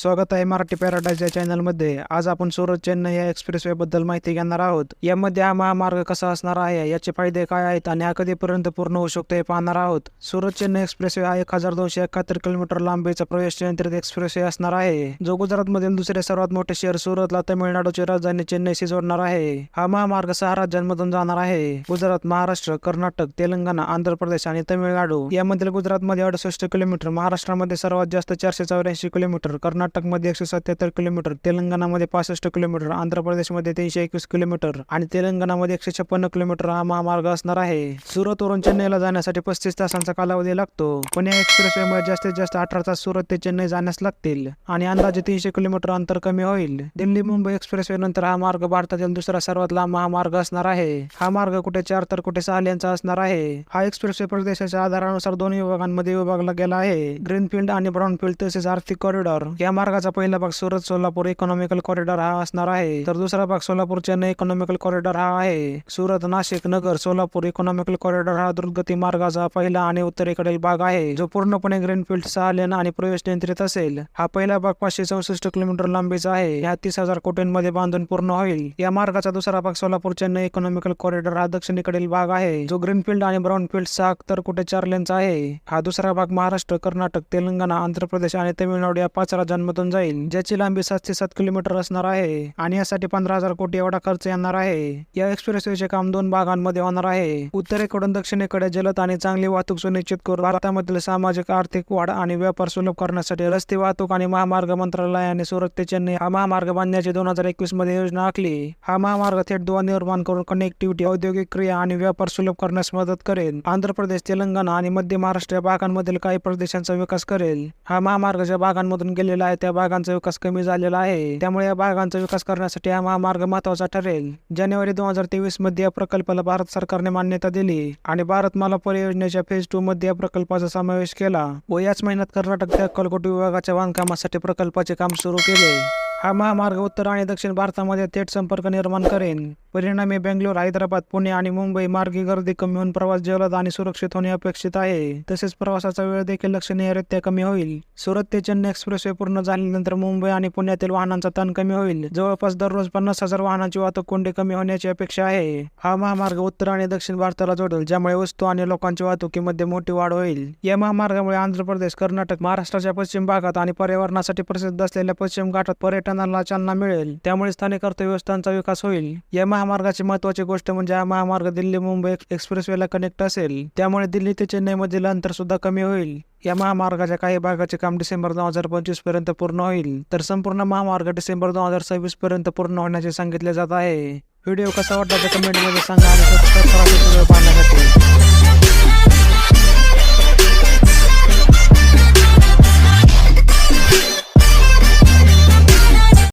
स्वागत आहे मराठी पॅराडाईज या चॅनलमध्ये. आज आपण सुरत चेन्नई या एक्सप्रेसवे बद्दल माहिती घेणार आहोत. यामध्ये हा महामार्ग कसा असणार आहे याचे फायदे काय आहेत आणि हा कधीपर्यंत पूर्ण होऊ शकतो हे पाहणार आहोत. सुरत चेन्नई एक्सप्रेसवे हा एक हजार दोनशे एकाहत्तर किलोमीटर लांबीचा प्रवेश नियंत्रित एक्सप्रेसवे असणार आहे. जो गुजरातमधील दुसरे सर्वात मोठे शहर सुरतला तमिळनाडूची राजधानी चेन्नईशी जोडणार आहे. हा महामार्ग सहा राज्यांमधून जाणार आहे. गुजरात महाराष्ट्र कर्नाटक तेलंगणा आंध्र प्रदेश आणि तमिळनाडू. यामधील गुजरातमध्ये अडुसष्ट किलोमीटर महाराष्ट्रामध्ये सर्वात जास्त चारशे चौऱ्याऐंशी किलोमीटर कर्नाटक कर्नाटकमध्ये एकशे सत्याहत्तर किलोमीटर तेलंगणामध्ये पासष्ट किलोमीटर आंध्र प्रदेशमध्ये तीनशे एकवीस किलोमीटर आणि तेलंगणामध्ये एकशे छप्पन्न किलोमीटर हा महामार्ग असणार आहे. सुरतवरून चेन्नईला जाण्यासाठी पस्तीस तासांचा कालावधी लागतो. पण या एक्सप्रेसवेमुळे जास्तीत जास्त अठरा तास सुरत ते चेन्नई जाण्यास लागतील आणि अंदाजे तीनशे किलोमीटर अंतर कमी होईल. दिल्ली मुंबई एक्सप्रेसवे नंतर हा मार्ग भारतातील दुसरा सर्वात लांब महामार्ग असणार आहे. हा मार्ग कुठे चार तर कुठे सहा लेनचा असणार आहे. हा एक्सप्रेसवे प्रदेशाच्या आधारानुसार दोन विभागांमध्ये विभागला गेला आहे. ग्रीनफील्ड आणि ब्राऊनफील्ड तसेच आर्थिक कॉरिडॉर. या मार्गाचा पहिला भाग सुरत सोलापूर इकॉनॉमिकल कॉरिडॉर हा असणार आहे. तर दुसरा भाग सोलापूर चेन्नई इकॉनॉमिकल कॉरिडॉर हा आहे. सुरत नाशिक नगर सोलापूर इकॉनॉमिकल कॉरिडॉर हा द्रुतगती मार्गाचा पहिला आणि उत्तरेकडील भाग आहे जो पूर्णपणे ग्रीनफील्ड सहा लेन आणि प्रवेश नियंत्रित असेल. हा पहिला भाग पाचशे चौसष्ट किलोमीटर लांबीचा आहे. ह्या तीस हजार कोटींमध्ये बांधून पूर्ण होईल. या मार्गाचा दुसरा भाग सोलापूर चेन्नई इकॉनॉमिकल कॉरिडॉर हा दक्षिणेकडील भाग आहे जो ग्रीनफील्ड आणि ब्राऊनफील्ड सहा तर कुठे चार लेनचा आहे. हा दुसरा भाग महाराष्ट्र कर्नाटक तेलंगणा आंध्र प्रदेश आणि तमिळनाडू या पाच राज्यांमधून जाईल ज्याची लांबी सातशे सात किलोमीटर असणार आहे आणि यासाठी पंधरा हजार कोटी एवढा खर्च येणार आहे. या एक्सप्रेसवेचे काम दोन भागांमध्ये होणार आहे. उत्तरेकडून दक्षिणेकडे जलद आणि चांगली वाहतूक सुनिश्चित करून भारतामधील सामाजिक आर्थिक वाढ आणि व्यापार सुलभ करण्यासाठी रस्ते वाहतूक आणि महामार्ग मंत्रालयाने सुरत ते चेन्नई हा महामार्ग बांधण्याची दोन हजार एकवीसमध्ये योजना आखली. हा महामार्ग थेट दुवा निर्माण करून कनेक्टिव्हिटी औद्योगिक क्रिया आणि व्यापार सुलभ करण्यास मदत करेल. आंध्र प्रदेश तेलंगणा आणि मध्य महाराष्ट्र या भागांमधील काही प्रदेशांचा विकास करेल. हा महामार्ग ज्या भागांमधून गेलेला आहे त्या भागांचा विकास कमी झालेला आहे. त्यामुळे या भागांचा विकास करण्यासाठी हा महामार्ग महत्त्वाचा ठरेल. जानेवारी दोन हजार तेवीसमध्ये या प्रकल्पाला भारत सरकारने मान्यता दिली आणि भारतमाला परियोजनेच्या फेज टू मध्ये या प्रकल्पाचा समावेश केला व याच महिन्यात कर्नाटकच्या अक्कलकोट विभागाच्या बांधकामासाठी प्रकल्पाचे काम सुरू केले. हा महामार्ग उत्तर आणि दक्षिण भारतामध्ये थेट संपर्क निर्माण करेन. परिणामी बेंगलोर हैदराबाद पुणे आणि मुंबई मार्गी गर्दी कमी होऊन प्रवास जलद आणि सुरक्षित होणे अपेक्षित आहे. तसेच प्रवासाचा वेळ देखील लक्षणीयरित्या कमी होईल. सुरत ते चेन्नई एक्सप्रेसवे पूर्ण झाल्यानंतर मुंबई आणि पुण्यातील वाहनांचा ताण कमी होईल. जवळपास दररोज पन्नास हजार वाहनांची वाहतूक कोंडी कमी होण्याची अपेक्षा आहे. हा महामार्ग उत्तर आणि दक्षिण भारताला जोडेल ज्यामुळे वस्तू आणि लोकांच्या वाहतुकीमध्ये मोठी वाढ होईल. या महामार्गामुळे आंध्र प्रदेश कर्नाटक महाराष्ट्राच्या पश्चिम भागात आणि पर्यावरणासाठी प्रसिद्ध असलेल्या पश्चिम घाटात पर्यटनाला चालना मिळेल. त्यामुळे स्थानिक अर्थव्यवस्थांचा विकास होईल. या महामार्गाची महत्वाची गोष्ट म्हणजे हा महामार्ग दिल्ली मुंबई एक्सप्रेसवेला कनेक्ट असेल. त्यामुळे दिल्ली ते चेन्नई मधील अंतर सुद्धा कमी होईल. या महामार्गाच्या काही भागाचे काम डिसेंबर दोन हजार पंचवीसपर्यंत पूर्ण होईल. तर संपूर्ण महामार्ग डिसेंबर दोन हजार सव्वीस पर्यंत पूर्ण होण्याचे सांगितले जात आहे. व्हिडिओ कसा वाटला ते कमेंटमध्ये सांगा आणि सबस्क्राईब करा. पाहण्यासाठी